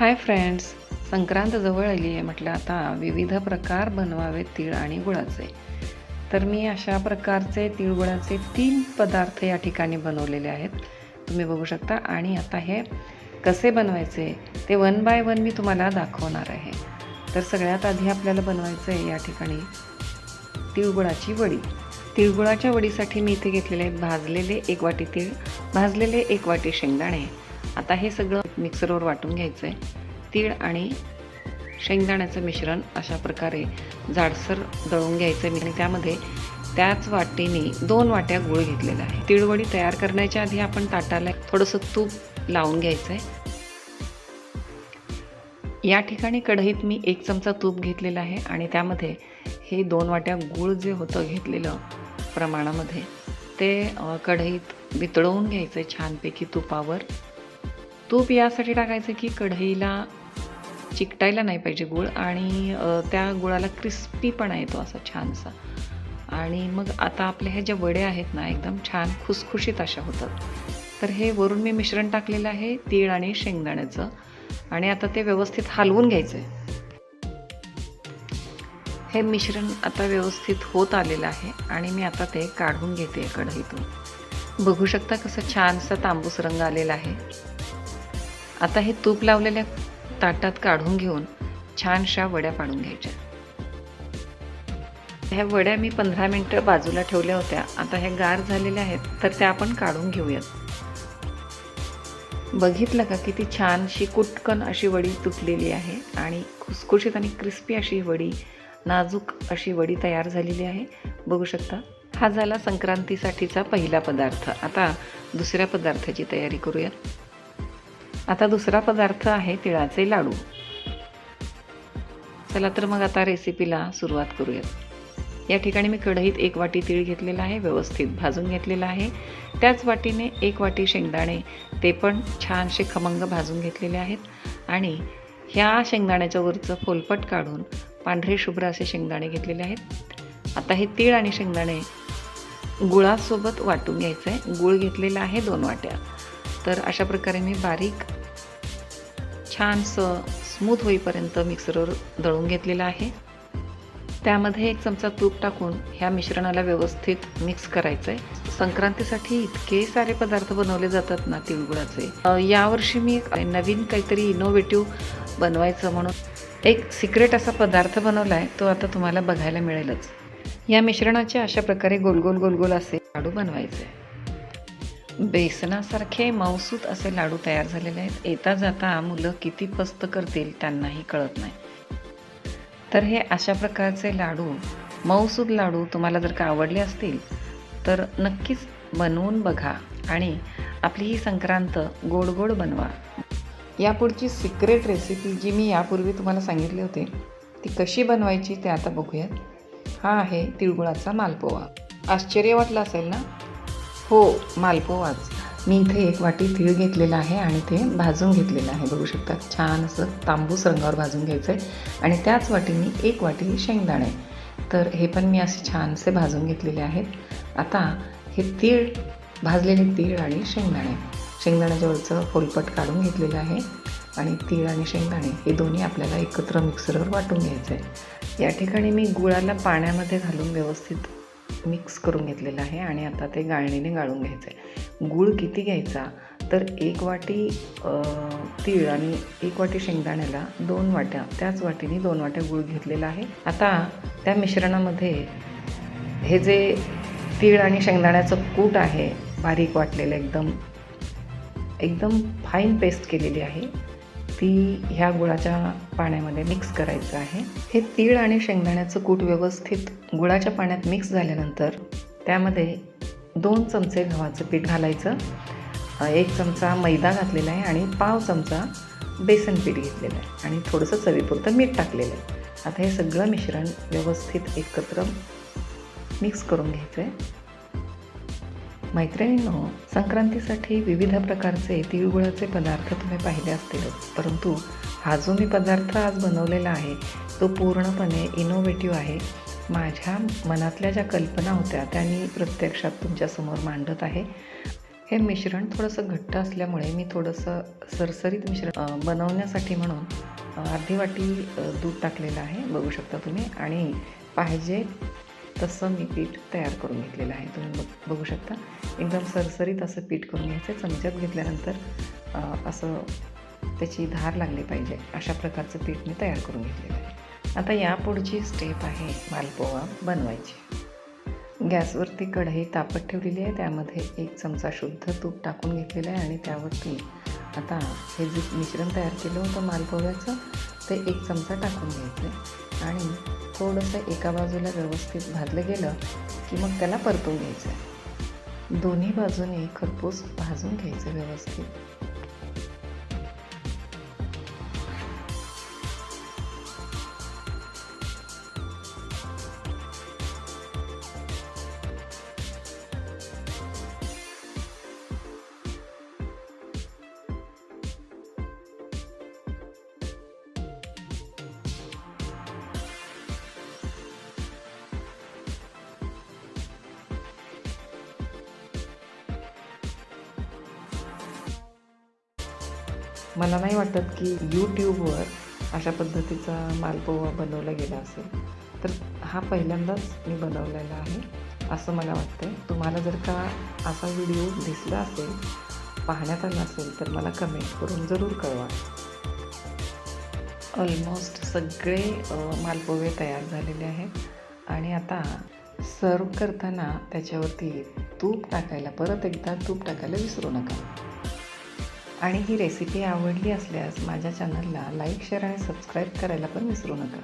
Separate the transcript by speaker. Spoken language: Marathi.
Speaker 1: हाय फ्रेंड्स संक्रांत जवळ आली आहे म्हटलं आता विविध प्रकार बनवावे तीळ आणि गुळाचे. तर मी अशा प्रकारचे तिळगुळाचे तीन पदार्थ या ठिकाणी बनवलेले आहेत. तुम्ही बघू शकता आणि आता हे कसे बनवायचे ते वन बाय वन मी तुम्हाला दाखवणार आहे. तर सगळ्यात आधी आपल्याला बनवायचं आहे या ठिकाणी तिळगुळाची वडी. तिळगुळाच्या वडीसाठी मी इथे घेतलेले आहेत भाजलेले एक वाटी तीळ भाजलेले एक वाटी शेंगदाणे आता हे सगळं मिक्सरवर वाटून घ्यायचं आहे तीळ आणि शेंगदाण्याचं मिश्रण अशा प्रकारे जाडसर दळून घ्यायचं आहे आणि त्यामध्ये त्याच वाटीने दोन वाट्या गूळ घेतलेला आहे. तिळवडी तयार करण्याच्या आधी आपण ताटाला थोडंसं तूप लावून घ्यायचं आहे या ठिकाणी कढईत मी एक चमचा तूप घेतलेला आहे आणि त्यामध्ये हे दोन वाट्या गूळ जे होतं घेतलेलं प्रमाणामध्ये ते कढईत वितळवून घ्यायचं आहे छानपैकी तुपावर. तूप यासाठी टाकायचं की कढईला चिकटायला नाही पाहिजे गूळ आणि त्या गुळाला क्रिस्पीपणा येतो असा छानसा. आणि मग आता आपल्या ह्या ज्या वड्या आहेत ना एकदम छान खुसखुशीत अशा होतात. तर हे वरून मी मिश्रण टाकलेलं आहे तीळ आणि शेंगदाण्याचं. आणि आता ते व्यवस्थित हलवून घ्यायचं आहे हे मिश्रण आता व्यवस्थित होत आलेलं आहे आणि मी आता ते काढून घेते कढईतून. बघू शकता कसं छानसा तांबूस रंग आलेला आहे. आता हे तूप लावलेल्या ताटात काढून घेऊन छानशा वड्या पाडून घ्यायच्या. ह्या वड्या मी पंधरा मिनटं बाजूला ठेवल्या होत्या. आता ह्या गार झालेल्या आहेत तर त्या आपण काढून घेऊयात. बघितलं का किती छानशी कुटकन अशी वडी तुटलेली आहे आणि खुसखुशीत आणि क्रिस्पी अशी वडी नाजूक अशी वडी तयार झालेली आहे. बघू शकता हा झाला संक्रांतीसाठीचा पहिला पदार्थ. आता दुसऱ्या पदार्थाची तयारी करूयात. आता दुसरा पदार्थ आहे तिळाचे लाडू. चला तर मग आता रेसिपीला सुरुवात करूयात. या ठिकाणी मी कढईत एक वाटी तीळ घेतलेला आहे व्यवस्थित भाजून घेतलेला आहे. त्याच वाटीने एक वाटी शेंगदाणे ते पण छानसे खमंग भाजून घेतलेले आहेत. आणि ह्या शेंगदाण्याच्या वरचं फोलपट काढून पांढरे शुभ्र असे शेंगदाणे घेतलेले आहेत. आता हे तीळ आणि शेंगदाणे गुळासोबत वाटून घ्यायचं आहे गुळ घेतलेला आहे दोन वाट्या. तर अशा प्रकारे मी बारीक छानसं स्मूथ होईपर्यंत मिक्सरवर दळून घेतलेलं आहे. त्यामध्ये एक चमचा तूप टाकून ह्या मिश्रणाला व्यवस्थित मिक्स करायचं आहे संक्रांतीसाठी इतके सारे पदार्थ बनवले जातात ना तिळगुळाचे. यावर्षी मी नवीन काहीतरी इनोव्हेटिव्ह बनवायचं म्हणून एक सिक्रेट असा पदार्थ बनवला आहे तो आता तुम्हाला बघायला मिळेलच. या मिश्रणाचे अशा प्रकारे गोलगोल गोलगोल असे लाडू बनवायचे. बेसनासारखे मौसूत असे लाडू तयार झालेले आहेत. येता जाता मुलं किती पस्त करतील त्यांनाही कळत नाही. तर हे अशा प्रकारचे लाडू मऊसूद लाडू तुम्हाला जर का आवडले असतील तर नक्कीच बनवून बघा आणि आपली ही संक्रांत गोड गोड बनवा. यापुढची सिक्रेट रेसिपी जी मी यापूर्वी तुम्हाला सांगितली होती ती कशी बनवायची ते आता बघूयात. हा आहे तिळगुळाचा मालपोहा. आश्चर्य वाटलं असेल ना? हो मालपोवाच. मी इथे एक वाटी तीळ घेतलेला आहे आणि ते भाजून घेतलेलं आहे. बघू शकता छान असं तांबूस रंगावर भाजून घ्यायचं आहे आणि त्याच वाटीने एक वाटी शेंगदाणे. तर हे पण मी असे छानसे भाजून घेतलेले आहेत. आता हे तीळ भाजलेले तीळ आणि शेंगदाणे. शेंगदाण्याजवळचं फोलपट काढून घेतलेलं आहे. आणि तीळ आणि शेंगदाणे हे दोन्ही आपल्याला एकत्र मिक्सरवर वाटून घ्यायचं आहे या ठिकाणी मी गुळाला पाण्यामध्ये घालून व्यवस्थित मिक्स करून घेतलेलं आहे आणि आता ते गाळणीने गाळून घ्यायचं आहे गूळ किती घ्यायचा? तर एक वाटी तीळ आणि एक वाटी शेंगदाण्याला दोन वाट्या त्याच वाटीने दोन वाट्या गूळ घेतलेला आहे. आता त्या मिश्रणामध्ये हे जे तीळ आणि शेंगदाण्याचं कूट आहे बारीक वाटलेलं एकदम एकदम फाईन पेस्ट केलेली आहे. ती ह्या गुळाच्या पाण्यामध्ये मिक्स करायचं आहे. हे तीळ आणि शेंगदाण्याचं कूट व्यवस्थित गुळाच्या पाण्यात मिक्स झाल्यानंतर त्यामध्ये दोन चमचे गव्हाचं पीठ घालायचं. एक चमचा मैदा घातलेला आहे आणि पाव चमचा बेसन पीठ घेतलेलं आहे. आणि थोडंसं चवीपुरतं मीठ टाकलेलं आहे. आता हे सगळं मिश्रण व्यवस्थित एकत्र मिक्स करून घ्यायचं आहे मैत्रिणींनो संक्रांतीसाठी विविध प्रकारचे तिळगुळाचे पदार्थ तुम्ही पाहिले असतीलच परंतु हा जो मी पदार्थ आज बनवलेला आहे तो पूर्णपणे इनोव्हेटिव्ह आहे. माझ्या मनातल्या ज्या कल्पना होत्या त्या मी प्रत्यक्षात तुमच्यासमोर मांडत आहे. हे मिश्रण थोडंसं घट्ट असल्यामुळे मी थोडंसं सरसरीत मिश्रण बनवण्यासाठी म्हणून अर्धी वाटी दूध टाकलेलं आहे बघू शकता तुम्ही. आणि पाहिजे तसं मी पीठ तयार करून घेतलेलं आहे. तुम्ही बघ बघू शकता. एकदम सरसरीत असं पीठ करून घ्यायचं. चमच्यात घेतल्यानंतर असं त्याची धार लागली पाहिजे. अशा प्रकारचं पीठ मी तयार करून घेतलेलं आहे. आता या पुढची स्टेप आहे मालपोहा बनवायची. गॅसवरती कढई तापत ठेवलेली आहे. त्यामध्ये एक चमचा शुद्ध तूप टाकून घेतलेलं आहे आणि त्यावरती आता हे जे मिश्रण तयार केलं होतं मालपोह्याचं ते एक चमचा टाकून घ्यायचं. आणि थोडंसं एका बाजूला व्यवस्थित भाजलं गेलं की मग त्याला परतून घ्यायचं. दोन्ही बाजूने खरपूस भाजून घ्यायचं व्यवस्थित. मला नाही वाटत की यूट्यूबवर अशा पद्धतीचा मालपोवा बनवला गेला असेल. तर हा पहिल्यांदाच मी बनवलेला आहे असं मला वाटतं तुम्हाला जर का असा व्हिडिओ दिसला असेल पाहण्यात आला असेल तर मला कमेंट करून जरूर कळवा. ऑलमोस्ट सगळे मालपोवे तयार झालेले आहेत. आणि आता सर्व करताना त्याच्यावरती तूप टाकायला परत एकदा तूप टाकायला विसरू नका. आणि ही रेसिपी आवडली असल्यास माझ्या चॅनलला लाईक शेअर आणि सबस्क्राईब करायला पण विसरू नका.